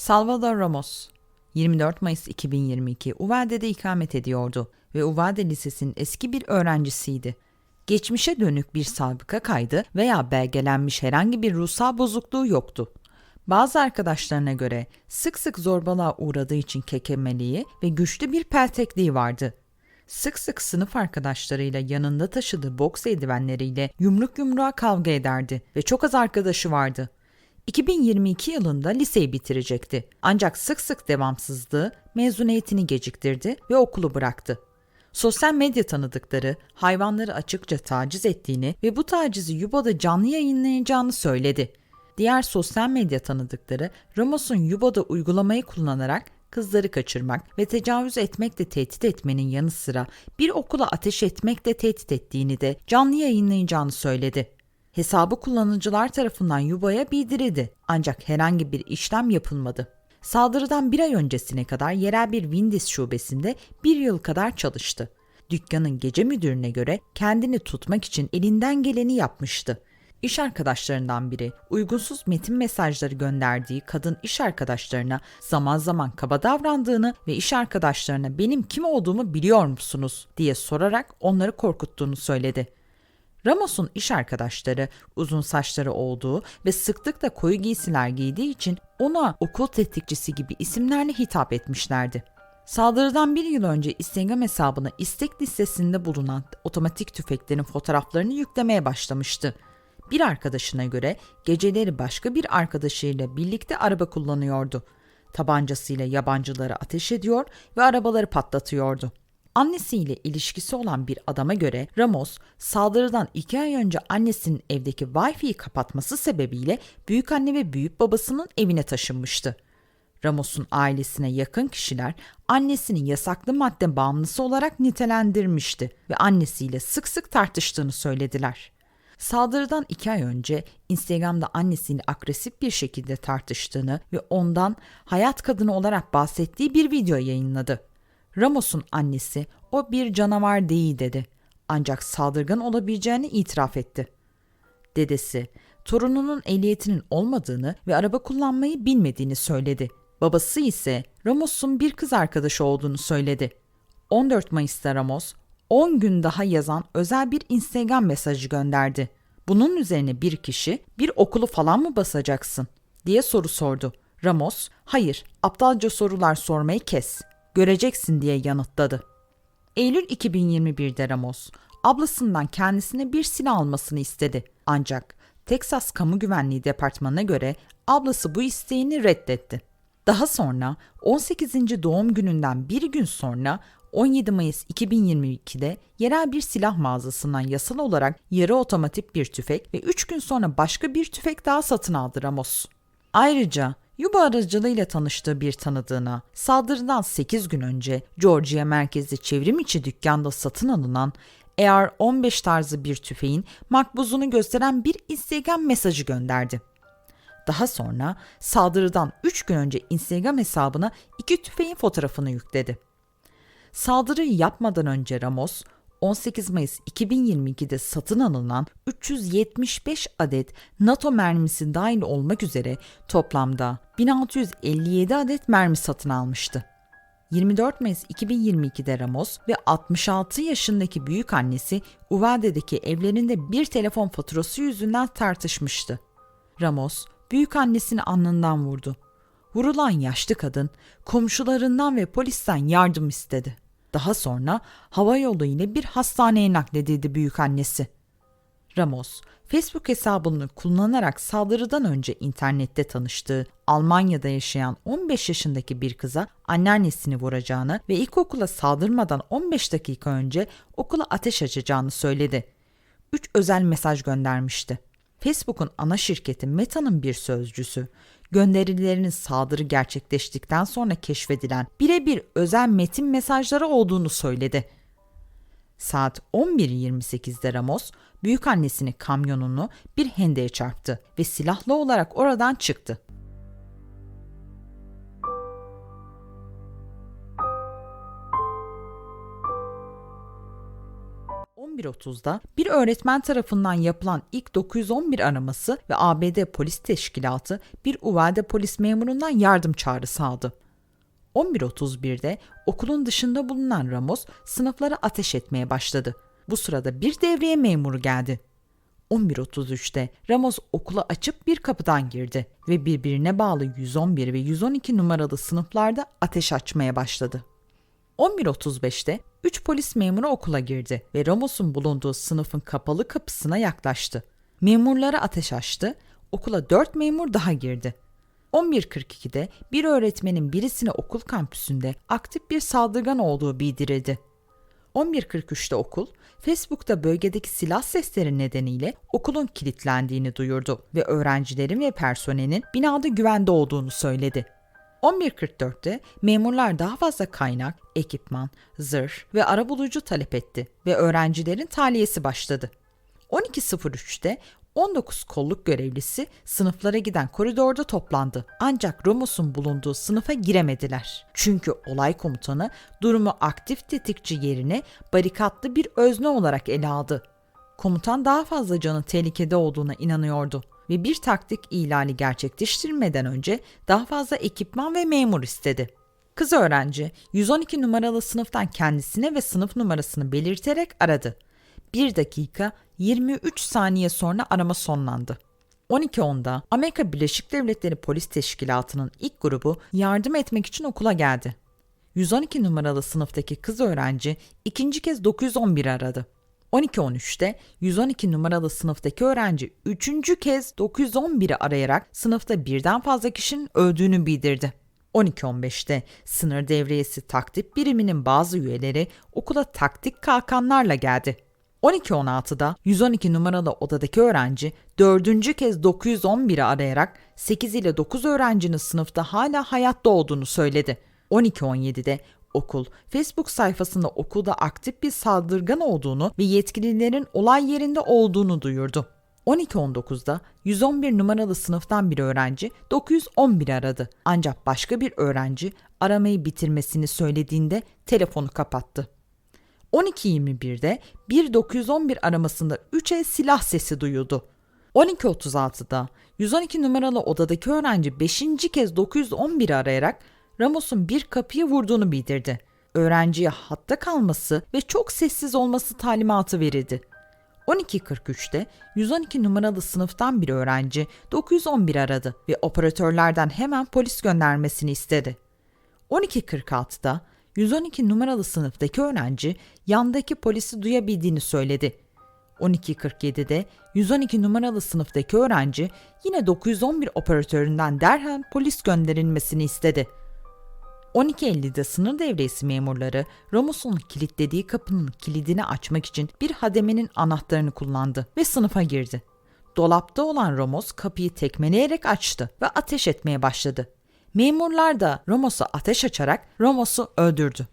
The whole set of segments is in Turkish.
Salvador Ramos 24 Mayıs 2022 Uvalde'de ikamet ediyordu ve Uvalde Lisesi'nin eski bir öğrencisiydi. Geçmişe dönük bir sabıka kaydı veya belgelenmiş herhangi bir ruhsal bozukluğu yoktu. Bazı arkadaşlarına göre sık sık zorbalığa uğradığı için kekemeliği ve güçlü bir peltekliği vardı. Sık sık sınıf arkadaşlarıyla yanında taşıdığı boks eldivenleriyle yumruk yumruğa kavga ederdi ve çok az arkadaşı vardı. 2022 yılında liseyi bitirecekti. Ancak sık sık devamsızlığı mezuniyetini geciktirdi ve okulu bıraktı. Sosyal medya tanıdıkları hayvanları açıkça taciz ettiğini ve bu tacizi Yubo'da canlı yayınlayacağını söyledi. Diğer sosyal medya tanıdıkları Ramos'un Yubo'da uygulamayı kullanarak kızları kaçırmak ve tecavüz etmekle tehdit etmenin yanı sıra bir okula ateş etmekle tehdit ettiğini de canlı yayınlayacağını söyledi. Hesabı kullanıcılar tarafından Yuba'ya bildirildi ancak herhangi bir işlem yapılmadı. Saldırıdan bir ay öncesine kadar yerel bir Windis şubesinde bir yıl kadar çalıştı. Dükkanın gece müdürüne göre kendini tutmak için elinden geleni yapmıştı. İş arkadaşlarından biri uygunsuz metin mesajları gönderdiği kadın iş arkadaşlarına zaman zaman kaba davrandığını ve iş arkadaşlarına benim kim olduğumu biliyor musunuz diye sorarak onları korkuttuğunu söyledi. Ramos'un iş arkadaşları uzun saçları olduğu ve sıklıkla koyu giysiler giydiği için ona okul tetikçisi gibi isimlerle hitap etmişlerdi. Saldırıdan bir yıl önce Instagram hesabına istek listesinde bulunan otomatik tüfeklerin fotoğraflarını yüklemeye başlamıştı. Bir arkadaşına göre geceleri başka bir arkadaşıyla birlikte araba kullanıyordu. Tabancasıyla yabancıları ateş ediyor ve arabaları patlatıyordu. Annesiyle ilişkisi olan bir adama göre Ramos saldırıdan iki ay önce annesinin evdeki Wi-Fi'yi kapatması sebebiyle büyük anne ve büyük babasının evine taşınmıştı. Ramos'un ailesine yakın kişiler annesinin yasaklı madde bağımlısı olarak nitelendirmişti ve annesiyle sık sık tartıştığını söylediler. Saldırıdan iki ay önce Instagram'da annesiyle agresif bir şekilde tartıştığını ve ondan hayat kadını olarak bahsettiği bir video yayınladı. Ramos'un annesi o bir canavar değil dedi. Ancak saldırgan olabileceğini itiraf etti. Dedesi, torununun ehliyetinin olmadığını ve araba kullanmayı bilmediğini söyledi. Babası ise Ramos'un bir kız arkadaşı olduğunu söyledi. 14 Mayıs'ta Ramos, 10 gün daha yazan özel bir Instagram mesajı gönderdi. Bunun üzerine bir kişi, bir okulu falan mı basacaksın diye soru sordu. Ramos, hayır, aptalca sorular sormayı kes göreceksin diye yanıtladı. Eylül 2021'de Ramos, ablasından kendisine bir silah almasını istedi. Ancak Texas Kamu Güvenliği Departmanı'na göre ablası bu isteğini reddetti. Daha sonra 18. doğum gününden bir gün sonra 17 Mayıs 2022'de yerel bir silah mağazasından yasal olarak yarı otomatik bir tüfek ve 3 gün sonra başka bir tüfek daha satın aldı Ramos. Ayrıca Yuba aracılığıyla tanıştığı bir tanıdığına saldırıdan 8 gün önce Georgia merkezli çevrim içi dükkanda satın alınan AR-15 tarzı bir tüfeğin makbuzunu gösteren bir Instagram mesajı gönderdi. Daha sonra saldırıdan 3 gün önce Instagram hesabına iki tüfeğin fotoğrafını yükledi. Saldırıyı yapmadan önce Ramos, 18 Mayıs 2022'de satın alınan 375 adet NATO mermisi dahil olmak üzere toplamda 1657 adet mermi satın almıştı. 24 Mayıs 2022'de Ramos ve 66 yaşındaki büyük annesi Uvalde'deki evlerinde bir telefon faturası yüzünden tartışmıştı. Ramos, büyük annesini alnından vurdu. Vurulan yaşlı kadın komşularından ve polisten yardım istedi. Daha sonra hava yolu ile bir hastaneye nakledildi büyük annesi. Ramos, Facebook hesabını kullanarak saldırıdan önce internette tanıştığı Almanya'da yaşayan 15 yaşındaki bir kıza anneannesini vuracağını ve ilkokula saldırmadan 15 dakika önce okula ateş açacağını söyledi. Üç özel mesaj göndermişti. Facebook'un ana şirketi Meta'nın bir sözcüsü, gönderilerinin saldırı gerçekleştikten sonra keşfedilen birebir özel metin mesajları olduğunu söyledi. Saat 11.28'de Ramos, büyük annesini kamyonunu bir hendeye çarptı ve silahlı olarak oradan çıktı. 11 11.30'da bir öğretmen tarafından yapılan ilk 911 araması ve ABD polis teşkilatı bir Uvalde polis memurundan yardım çağrısı aldı. 11.31'de okulun dışında bulunan Ramos sınıflara ateş etmeye başladı. Bu sırada bir devriye memuru geldi. 11.33'te Ramos okula açıp bir kapıdan girdi ve birbirine bağlı 111 ve 112 numaralı sınıflarda ateş açmaya başladı. 11.35'te 3 polis memuru okula girdi ve Ramos'un bulunduğu sınıfın kapalı kapısına yaklaştı. Memurlara ateş açtı, okula 4 memur daha girdi. 11.42'de bir öğretmenin birisine okul kampüsünde aktif bir saldırgan olduğu bildirildi. 11.43'te okul, Facebook'ta bölgedeki silah sesleri nedeniyle okulun kilitlendiğini duyurdu ve öğrencilerin ve personelin binada güvende olduğunu söyledi. 11.44'te memurlar daha fazla kaynak, ekipman, zırh ve arabulucu talep etti ve öğrencilerin tahliyesi başladı. 12.03'te 19 kolluk görevlisi sınıflara giden koridorda toplandı. Ancak Romos'un bulunduğu sınıfa giremediler. Çünkü olay komutanı durumu aktif tetikçi yerine barikatlı bir özne olarak ele aldı. Komutan daha fazla canın tehlikede olduğuna inanıyordu ve bir taktik ihlali gerçekleştirmeden önce daha fazla ekipman ve memur istedi. Kız öğrenci 112 numaralı sınıftan kendisine ve sınıf numarasını belirterek aradı. 1 dakika 23 saniye sonra arama sonlandı. 12.10'da Amerika Birleşik Devletleri Polis Teşkilatı'nın ilk grubu yardım etmek için okula geldi. 112 numaralı sınıftaki kız öğrenci ikinci kez 911 aradı. 12.13'te 112 numaralı sınıftaki öğrenci üçüncü kez 911'i arayarak sınıfta birden fazla kişinin öldüğünü bildirdi. 12.15'te sınır devriyesi taktik biriminin bazı üyeleri okula taktik kalkanlarla geldi. 12.16'da 112 numaralı odadaki öğrenci dördüncü kez 911'i arayarak 8 ile 9 öğrencinin sınıfta hala hayatta olduğunu söyledi. 12.17'de okul Facebook sayfasında okulda aktif bir saldırgan olduğunu ve yetkililerin olay yerinde olduğunu duyurdu. 12.19'da 111 numaralı sınıftan bir öğrenci 911 aradı. Ancak başka bir öğrenci aramayı bitirmesini söylediğinde telefonu kapattı. 12.21'de bir 911 aramasında 3 el silah sesi duyuldu. 12.36'da 112 numaralı odadaki öğrenci 5. kez 911'i arayarak Ramos'un bir kapıyı vurduğunu bildirdi. Öğrenciye hatta kalması ve çok sessiz olması talimatı verildi. 12.43'te 112 numaralı sınıftan bir öğrenci 911 aradı ve operatörlerden hemen polis göndermesini istedi. 12.46'da 112 numaralı sınıftaki öğrenci yandaki polisi duyabildiğini söyledi. 12.47'de 112 numaralı sınıftaki öğrenci yine 911 operatöründen derhal polis gönderilmesini istedi. 12.50'de sınır devresi memurları Ramos'un kilitlediği kapının kilidini açmak için bir hademenin anahtarını kullandı ve sınıfa girdi. Dolapta olan Ramos kapıyı tekmeleyerek açtı ve ateş etmeye başladı. Memurlar da Ramos'a ateş açarak Ramos'u öldürdü.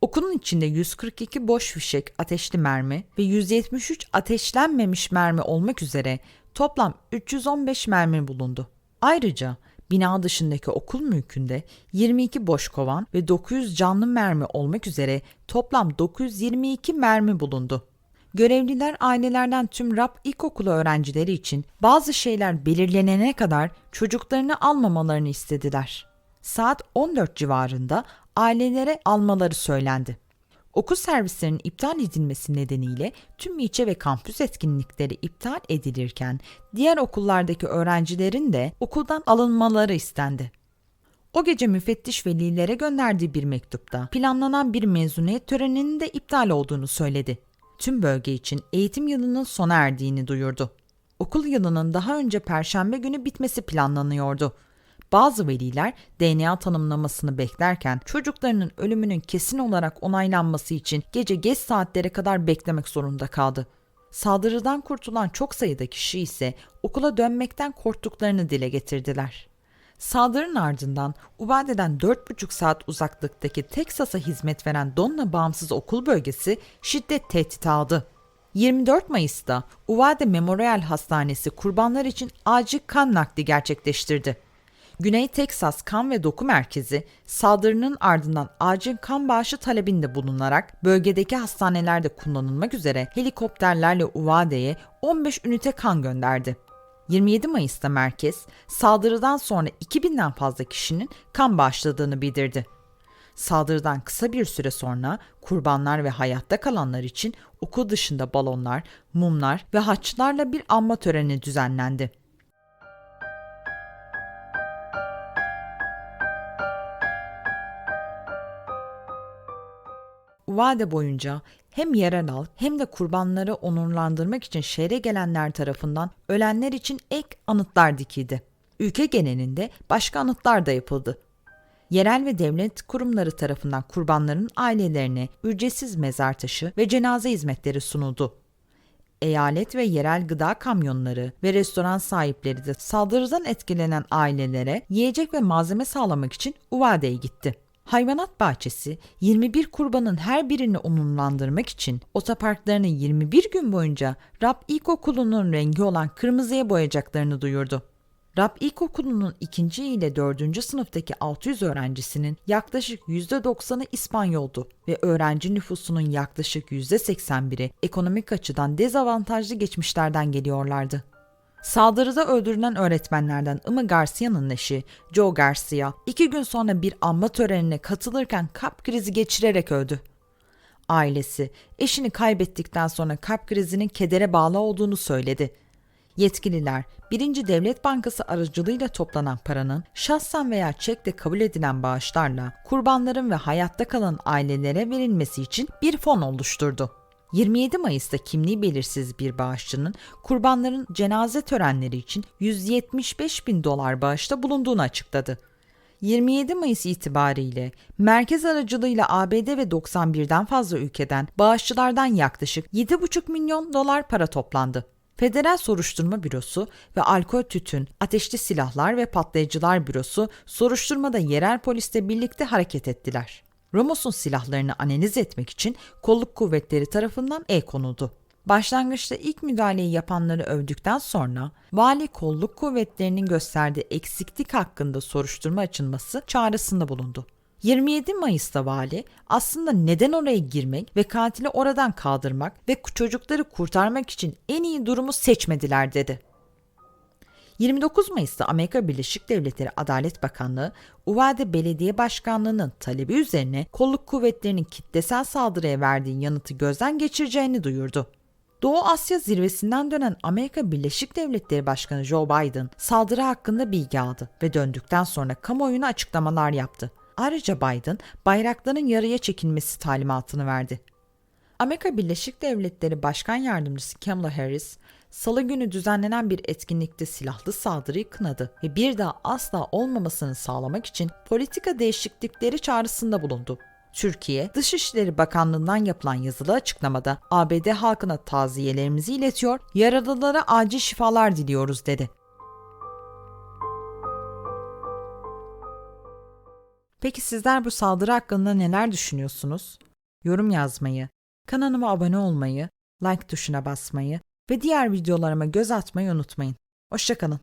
Okulun içinde 142 boş fişek ateşli mermi ve 173 ateşlenmemiş mermi olmak üzere toplam 315 mermi bulundu. Ayrıca bina dışındaki okul mülkünde 22 boş kovan ve 900 canlı mermi olmak üzere toplam 922 mermi bulundu. Görevliler ailelerden tüm RAP ilkokulu öğrencileri için bazı şeyler belirlenene kadar çocuklarını almamalarını istediler. Saat 14 civarında ailelere almaları söylendi. Okul servislerinin iptal edilmesi nedeniyle tüm ilçe ve kampüs etkinlikleri iptal edilirken diğer okullardaki öğrencilerin de okuldan alınmaları istendi. O gece müfettiş velilere gönderdiği bir mektupta planlanan bir mezuniyet töreninin de iptal olduğunu söyledi. Tüm bölge için eğitim yılının sona erdiğini duyurdu. Okul yılının daha önce perşembe günü bitmesi planlanıyordu. Bazı veliler DNA tanımlamasını beklerken çocuklarının ölümünün kesin olarak onaylanması için gece geç saatlere kadar beklemek zorunda kaldı. Saldırıdan kurtulan çok sayıda kişi ise okula dönmekten korktuklarını dile getirdiler. Saldırının ardından Uvalde'den 4,5 saat uzaklıktaki Teksas'a hizmet veren Donna Bağımsız Okul Bölgesi şiddet tehdit aldı. 24 Mayıs'ta Uvalde Memorial Hastanesi kurbanlar için acil kan nakli gerçekleştirdi. Güney Teksas Kan ve Doku Merkezi saldırının ardından acil kan bağışı talebinde bulunarak bölgedeki hastanelerde kullanılmak üzere helikopterlerle Uvade'ye 15 ünite kan gönderdi. 27 Mayıs'ta merkez saldırıdan sonra 2000'den fazla kişinin kan bağışladığını bildirdi. Saldırıdan kısa bir süre sonra kurbanlar ve hayatta kalanlar için okul dışında balonlar, mumlar ve haçlarla bir anma töreni düzenlendi. Vade boyunca hem yerel halk hem de kurbanları onurlandırmak için şehre gelenler tarafından ölenler için ek anıtlar dikildi. Ülke genelinde başka anıtlar da yapıldı. Yerel ve devlet kurumları tarafından kurbanların ailelerine ücretsiz mezar taşı ve cenaze hizmetleri sunuldu. Eyalet ve yerel gıda kamyonları ve restoran sahipleri de saldırıdan etkilenen ailelere yiyecek ve malzeme sağlamak için Uvade'ye gitti. Hayvanat bahçesi 21 kurbanın her birini onurlandırmak için otoparklarını 21 gün boyunca Rab İlkokulu'nun rengi olan kırmızıya boyayacaklarını duyurdu. Rab İlkokulu'nun 2. ile 4. sınıftaki 600 öğrencisinin yaklaşık %90'ı İspanyoldu ve öğrenci nüfusunun yaklaşık %81'i ekonomik açıdan dezavantajlı geçmişlerden geliyorlardı. Saldırıda öldürülen öğretmenlerden Ima Garcia'nın eşi Joe Garcia iki gün sonra bir anma törenine katılırken kalp krizi geçirerek öldü. Ailesi eşini kaybettikten sonra kalp krizinin kedere bağlı olduğunu söyledi. Yetkililer, birinci Devlet Bankası aracılığıyla toplanan paranın şahsen veya çekle kabul edilen bağışlarla kurbanların ve hayatta kalan ailelere verilmesi için bir fon oluşturdu. 27 Mayıs'ta kimliği belirsiz bir bağışçının kurbanların cenaze törenleri için 175 bin dolar bağışta bulunduğunu açıkladı. 27 Mayıs itibariyle merkez aracılığıyla ABD ve 91'den fazla ülkeden bağışçılardan yaklaşık 7,5 milyon dolar para toplandı. Federal Soruşturma Bürosu ve Alkol Tütün, Ateşli Silahlar ve Patlayıcılar Bürosu soruşturmada yerel polisle birlikte hareket ettiler. Ramos'un silahlarını analiz etmek için kolluk kuvvetleri tarafından el konuldu. Başlangıçta ilk müdahaleyi yapanları övdükten sonra vali kolluk kuvvetlerinin gösterdiği eksiklik hakkında soruşturma açılması çağrısında bulundu. 27 Mayıs'ta vali aslında neden oraya girmek ve katili oradan kaldırmak ve çocukları kurtarmak için en iyi durumu seçmediler dedi. 29 Mayıs'ta Amerika Birleşik Devletleri Adalet Bakanlığı, Uvade Belediye Başkanlığı'nın talebi üzerine kolluk kuvvetlerinin kitlesel saldırıya verdiği yanıtı gözden geçireceğini duyurdu. Doğu Asya zirvesinden dönen Amerika Birleşik Devletleri Başkanı Joe Biden saldırı hakkında bilgi aldı ve döndükten sonra kamuoyuna açıklamalar yaptı. Ayrıca Biden bayrakların yarıya çekilmesi talimatını verdi. Amerika Birleşik Devletleri Başkan Yardımcısı Kamala Harris, Salı günü düzenlenen bir etkinlikte silahlı saldırıyı kınadı ve bir daha asla olmamasını sağlamak için politika değişiklikleri çağrısında bulundu. Türkiye, Dışişleri Bakanlığı'ndan yapılan yazılı açıklamada ABD halkına taziyelerimizi iletiyor, yaralılara acil şifalar diliyoruz dedi. Peki sizler bu saldırı hakkında neler düşünüyorsunuz? Yorum yazmayı, kanalıma abone olmayı, like tuşuna basmayı ve diğer videolarıma göz atmayı unutmayın. Hoşçakalın.